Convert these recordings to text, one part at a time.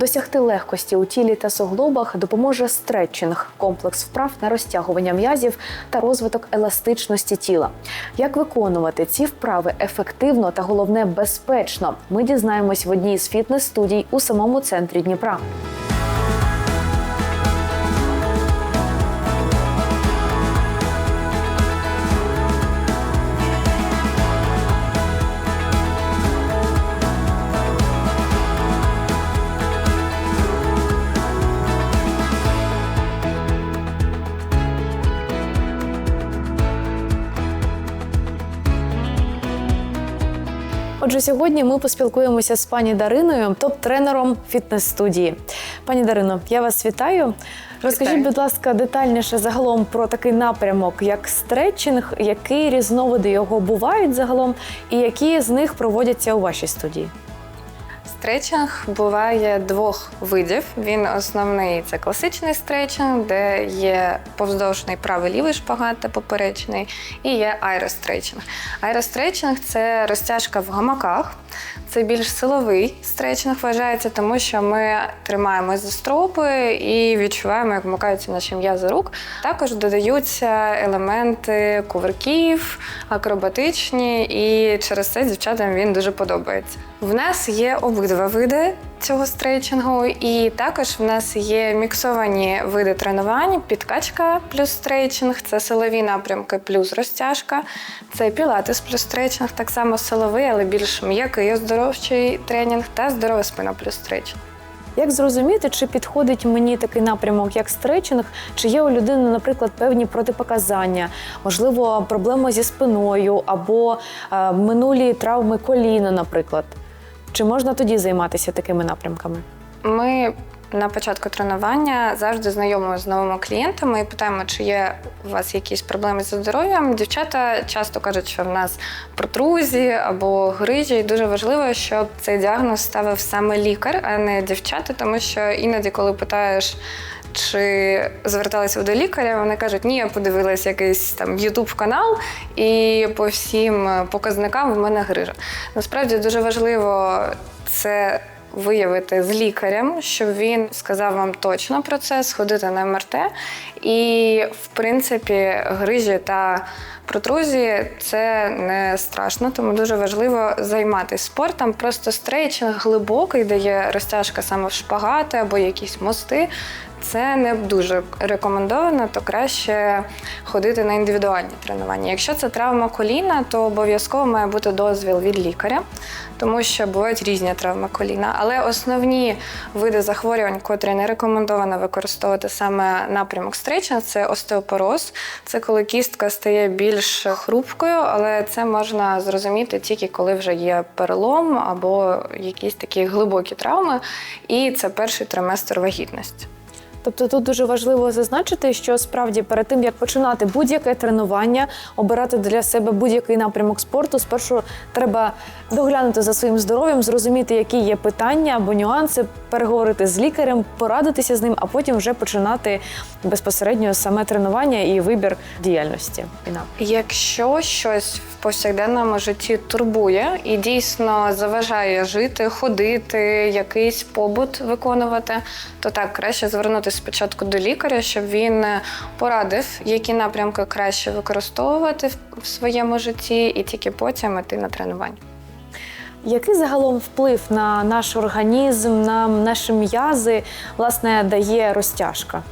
Досягти легкості у тілі та суглобах допоможе стретчинг, комплекс вправ на розтягування м'язів та розвиток еластичності тіла. Як виконувати ці вправи ефективно та головне безпечно? Ми дізнаємось в одній з фітнес-студій у самому центрі Дніпра. Отже, сьогодні ми поспілкуємося з пані Дариною, топ-тренером фітнес-студії. Пані Дарино, я вас вітаю. Розкажіть, Вітаю. будь ласка, детальніше загалом про такий напрямок, як стретчинг, які різновиди його бувають загалом, і які з них проводяться у вашій студії. Стретчинг буває двох видів. Він основний це класичний стретчинг, де є повздовжний правий лівий шпагат та поперечний, і є аеростретчинг. Аеростретчинг це розтяжка в гамаках. Це більш силовий стретчинг вважається, тому що ми тримаємось за стропи і відчуваємо, як вмикаються наші м'язи рук. Також додаються елементи кувырків, акробатичні, і через це дівчатам він дуже подобається. В нас є обидва види цього стретчингу, і також в нас є міксовані види тренувань: підкачка плюс стретчинг, це силові напрямки плюс розтяжка, це пілатес плюс стретчинг, так само силовий, але більш м'який оздоровчий тренінг та здорова спина плюс стретчинг. Як зрозуміти, чи підходить мені такий напрямок, як стретчинг, чи є у людини, наприклад, певні протипоказання, можливо, проблеми зі спиною або е, минулі травми коліна, наприклад. Чи можна тоді займатися такими напрямками? Ми на початку тренування завжди знайомимо з новими клієнтами і питаємо, чи є у вас якісь проблеми зі здоров'ям. Дівчата часто кажуть, що в нас протрузії або грижі. І дуже важливо, щоб цей діагноз ставив саме лікар, а не дівчата, тому що іноді, коли питаєш. Чи зверталися до лікаря? Вони кажуть, ні, я подивилася якийсь там Ютуб канал, і по всім показникам в мене грижа. Насправді дуже важливо це виявити з лікарем, щоб він сказав вам точно про це, сходити на МРТ. І, в принципі, грижі та протрузії це не страшно, тому дуже важливо займатися спортом. Просто стрейчинг глибокий, де є розтяжка саме в шпагати або якісь мости. Це не дуже рекомендовано, то краще ходити на індивідуальні тренування. Якщо це травма коліна, то обов'язково має бути дозвіл від лікаря, тому що бувають різні травми коліна. Але основні види захворювань, котрі не рекомендовано використовувати саме напрямок стречення, це остеопороз. Це коли кістка стає більш хрупкою, але це можна зрозуміти тільки коли вже є перелом або якісь такі глибокі травми. І це перший триместр вагітності. Тобто тут дуже важливо зазначити, що справді перед тим як починати будь-яке тренування, обирати для себе будь-який напрямок спорту, спершу треба доглянути за своїм здоров'ям, зрозуміти, які є питання або нюанси, переговорити з лікарем, порадитися з ним, а потім вже починати безпосередньо саме тренування і вибір діяльності. Якщо щось в повсякденному житті турбує і дійсно заважає жити, ходити, якийсь побут виконувати, то так краще звернутися спочатку до лікаря, щоб він порадив, які напрямки краще використовувати в своєму житті, і тільки потім іти на тренування. Який загалом вплив на наш організм, на наші м'язи власне дає розтяжка?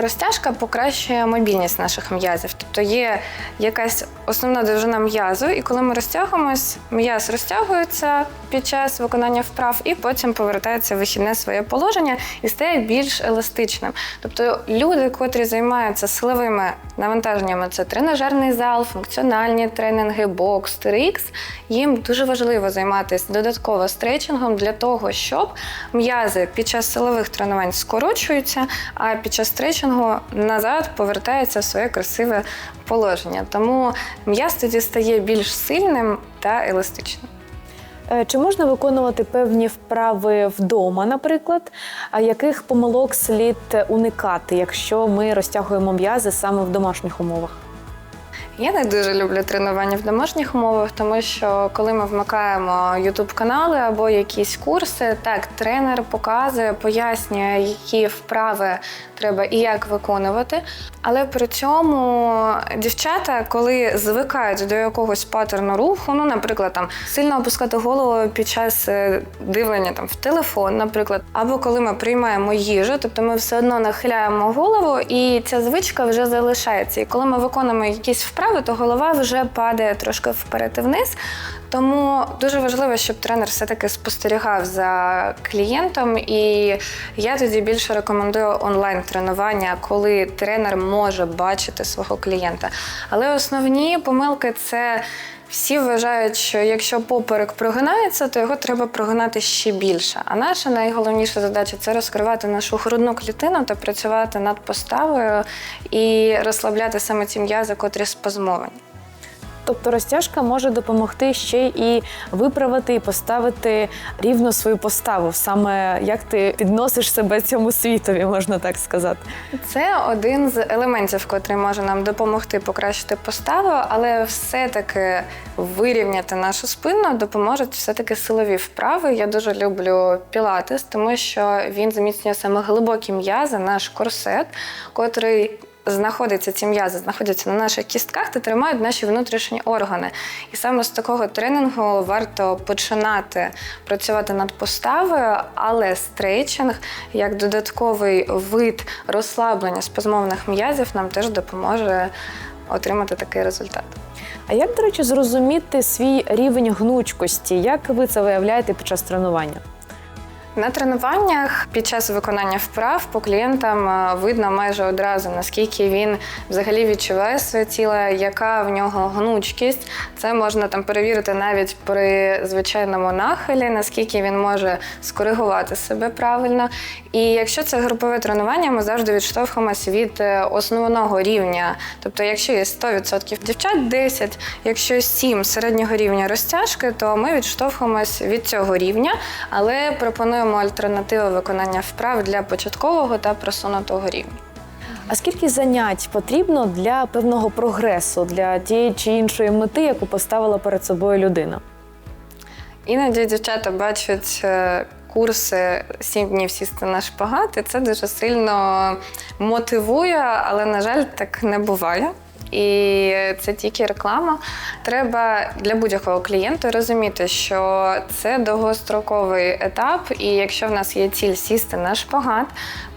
Розтяжка покращує мобільність наших м'язів. Тобто є якась основна довжина м'язу, і коли ми розтягуємось, м'яз розтягується під час виконання вправ, і потім повертається в вихідне своє положення і стає більш еластичним. Тобто люди, котрі займаються силовими навантаженнями, це тренажерний зал, функціональні тренінги, бокс, TRX, їм дуже важливо займатися додатково стретчингом для того, щоб м'язи під час силових тренувань скорочуються, а під час стретчингу назад повертається в своє красиве положення. Тому м'яз тоді стає більш сильним та еластичним. Е, Чи можна виконувати певні вправи вдома, наприклад? А яких помилок слід уникати, якщо ми розтягуємо м'язи саме в домашніх умовах? Я не дуже люблю тренування в домашніх умовах, тому що коли ми вмикаємо youtube канали або якісь курси, так тренер показує, пояснює, які вправи треба і як виконувати. Але при цьому дівчата, коли звикають до якогось паттерну руху, ну, наприклад, там сильно опускати голову під час е, дивлення там в телефон, наприклад, або коли ми приймаємо їжу, тобто ми все одно нахиляємо голову, і ця звичка вже залишається. І коли ми виконуємо якісь вправи, то голова вже падає трошки вперед і вниз. Тому дуже важливо, щоб тренер все-таки спостерігав за клієнтом. І я тоді більше рекомендую онлайн-тренування, коли тренер може бачити свого клієнта. Але основні помилки це. Всі вважають, що якщо поперек прогинається, то його треба прогинати ще більше. А наша найголовніша задача це розкривати нашу грудну клітину та працювати над поставою і розслабляти саме ці м'язи, котрі спазмовані. Тобто розтяжка може допомогти ще і виправити і поставити рівно свою поставу, саме як ти підносиш себе цьому світові, можна так сказати. Це один з елементів, котрий може нам допомогти покращити поставу, але все-таки вирівняти нашу спину допоможуть все-таки силові вправи. Я дуже люблю пілатес, тому що він зміцнює саме глибокі м'язи, наш корсет, котрий. Знаходиться ці м'язи, знаходяться на наших кістках та тримають наші внутрішні органи. І саме з такого тренінгу варто починати працювати над поставою, але стрейчинг як додатковий вид розслаблення спазмовних м'язів нам теж допоможе отримати такий результат. А як, до речі, зрозуміти свій рівень гнучкості? Як ви це виявляєте під час тренування? На тренуваннях під час виконання вправ по клієнтам е, видно майже одразу, наскільки він взагалі відчуває своє тіло, яка в нього гнучкість. Це можна там перевірити навіть при звичайному нахилі, наскільки він може скоригувати себе правильно. І якщо це групове тренування, ми завжди відштовхуємося від е, основного рівня. Тобто, якщо є 100% дівчат, 10, якщо 7% середнього рівня розтяжки, то ми відштовхуємось від цього рівня, але пропонуємо альтернативу виконання вправ для початкового та просунутого рівня. А скільки занять потрібно для певного прогресу, для тієї чи іншої мети, яку поставила перед собою людина? Іноді дівчата бачать е, курси сім днів сісти на шпагат, це дуже сильно мотивує, але, на жаль, так не буває. І це тільки реклама. Треба для будь-якого клієнта розуміти, що це довгостроковий етап, і якщо в нас є ціль сісти на шпагат,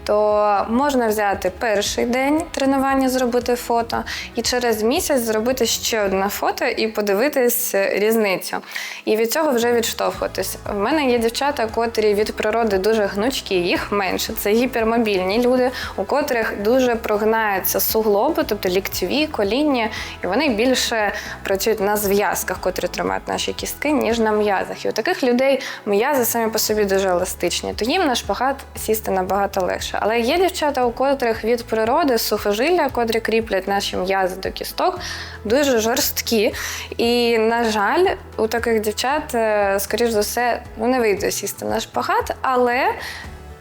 то можна взяти перший день тренування, зробити фото, і через місяць зробити ще одне фото і подивитись різницю. І від цього вже відштовхуватись. В мене є дівчата, котрі від природи дуже гнучкі, їх менше. Це гіпермобільні люди, у котрих дуже прогинаються суглоби, тобто ліктьові, коління, і вони більше працюють на зв'язках, котрі тримають наші кістки, ніж на м'язах. І у таких людей м'язи самі по собі дуже еластичні, то їм на шпагат сісти набагато легше. Але є дівчата, у котрих від природи сухожилля, котрі кріплять наші м'язи до кісток, дуже жорсткі. І, на жаль, у таких дівчат, е, скоріш за все, ну, не вийде сісти на шпагат, але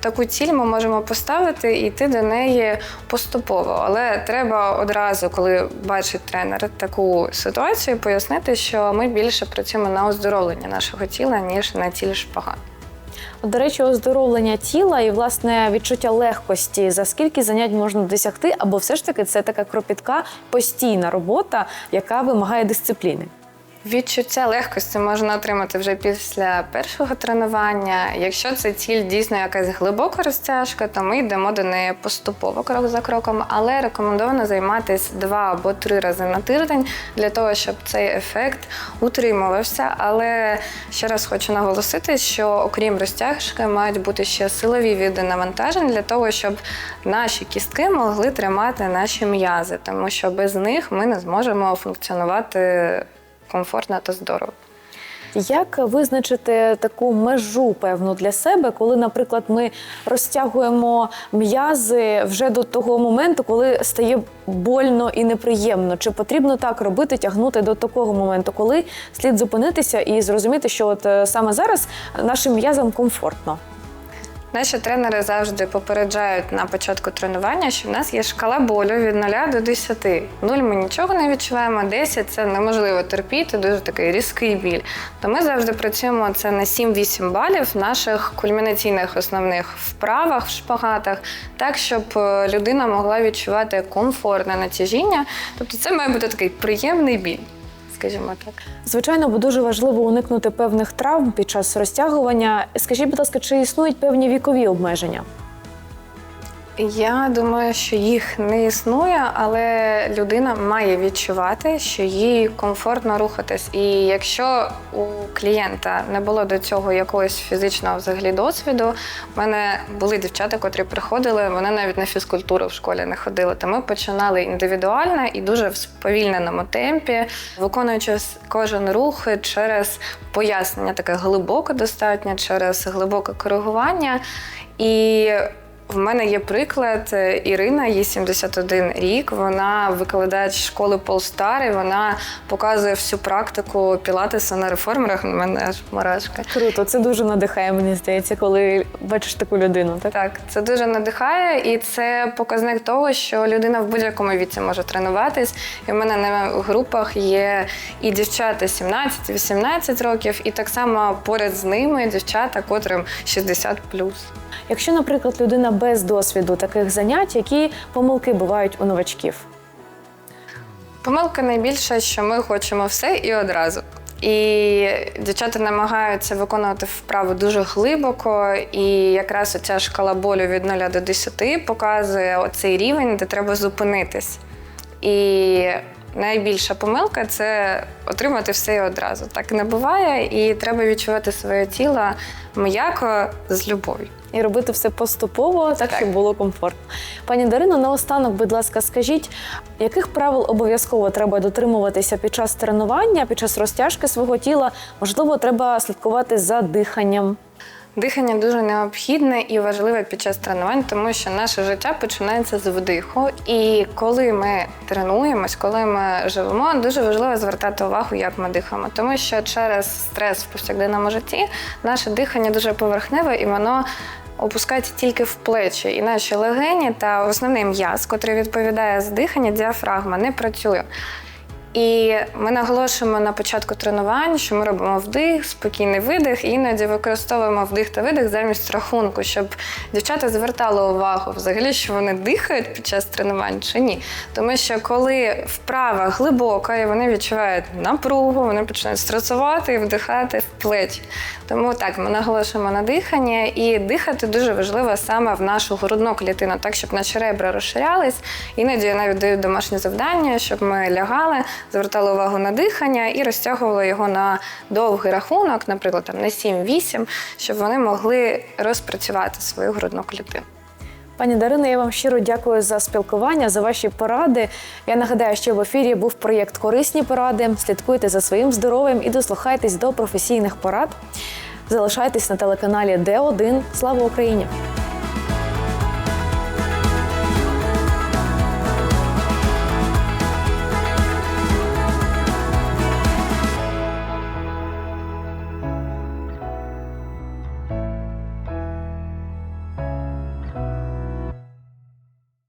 Таку ціль ми можемо поставити і йти до неї поступово. Але треба одразу, коли бачить тренер таку ситуацію, пояснити, що ми більше працюємо на оздоровлення нашого тіла, ніж на ціль шпагат. До речі, оздоровлення тіла і власне відчуття легкості, за скільки занять можна досягти, або все ж таки це така кропітка, постійна робота, яка вимагає дисципліни. Відчуття легкості можна отримати вже після першого тренування. Якщо це ціль дійсно якась глибока розтяжка, то ми йдемо до неї поступово крок за кроком, але рекомендовано займатися два або три рази на тиждень для того, щоб цей ефект утримувався. Але ще раз хочу наголосити, що окрім розтяжки мають бути ще силові види навантажень для того, щоб наші кістки могли тримати наші м'язи, тому що без них ми не зможемо функціонувати комфортно та здорово. Як визначити таку межу певну для себе, коли, наприклад, ми розтягуємо м'язи вже до того моменту, коли стає больно і неприємно? Чи потрібно так робити, тягнути до такого моменту, коли слід зупинитися і зрозуміти, що от е, саме зараз нашим м'язам комфортно? Наші тренери завжди попереджають на початку тренування, що в нас є шкала болю від 0 до 10. 0 ми нічого не відчуваємо, 10 це неможливо терпіти, дуже такий різкий біль. То ми завжди працюємо це на 7-8 балів в наших кульмінаційних основних вправах, в шпагатах, так, щоб е, людина могла відчувати комфортне натяжіння. Тобто це має бути такий приємний біль, скажімо так. Звичайно, бо дуже важливо уникнути певних травм під час розтягування. Скажіть, будь ласка, чи існують певні вікові обмеження? Я думаю, що їх не існує, але людина має відчувати, що їй комфортно рухатись. І якщо у клієнта не було до цього якогось фізичного взагалі досвіду, в мене були дівчата, котрі приходили, вони навіть на фізкультуру в школі не ходили. То ми починали індивідуально і дуже в сповільненому темпі, виконуючи кожен рух через пояснення, таке глибоке достатньо, через глибоке коригування. І в мене є приклад е, Ірина, їй 71 рік. Вона викладач школи Полстар, і вона показує всю практику пілатесу на реформерах. У мене аж мурашки. Круто, це дуже надихає, мені здається, коли бачиш таку людину. Так? Так, це дуже надихає, і це показник того, що людина в будь-якому віці може тренуватись. І в мене на групах є і дівчата 17-18 років, і так само поряд з ними дівчата, котрим 60 Якщо, наприклад, людина без досвіду таких занять, які помилки бувають у новачків? Помилка найбільша, що ми хочемо все і одразу. І дівчата намагаються виконувати вправу дуже глибоко, і якраз оця шкала болю від 0 до 10 показує оцей рівень, де треба зупинитись. І найбільша помилка це отримати все і одразу. Так не буває, і треба відчувати своє тіло м'яко з любов'ю. І робити все поступово, так, щоб було комфортно. Пані Дарино, наостанок, будь ласка, скажіть, яких правил обов'язково треба дотримуватися під час тренування, під час розтяжки свого тіла? Можливо, треба слідкувати за диханням. Дихання дуже необхідне і важливе під час тренувань, тому що наше життя починається з вдиху. І коли ми тренуємось, коли ми живемо, дуже важливо звертати увагу, як ми дихаємо, тому що через стрес в повсякденному житті наше дихання дуже поверхневе і воно. Опускається тільки в плечі, і наші легені та основний м'яз, котрий відповідає за дихання, діафрагма, не працює. І ми наголошуємо на початку тренувань, що ми робимо вдих, спокійний видих, і іноді використовуємо вдих та видих замість рахунку, щоб дівчата звертали увагу взагалі, що вони дихають під час тренувань чи ні. Тому що коли вправа глибока і вони відчувають напругу, вони починають стресувати і вдихати в плечі. Тому так, ми наголошуємо на дихання, і дихати дуже важливо саме в нашу грудну клітину, так щоб наші ребра розширялись. Іноді я навіть даю домашнє завдання, щоб ми лягали, звертали увагу на дихання і розтягували його на довгий рахунок, наприклад, там на 7-8, щоб вони могли розпрацювати свою грудну клітину. Пані Дарина, я вам щиро дякую за спілкування, за ваші поради. Я нагадаю, що в ефірі був проєкт Корисні поради. Слідкуйте за своїм здоров'ям і дослухайтесь до професійних порад. Залишайтесь на телеканалі Д1. Слава Україні!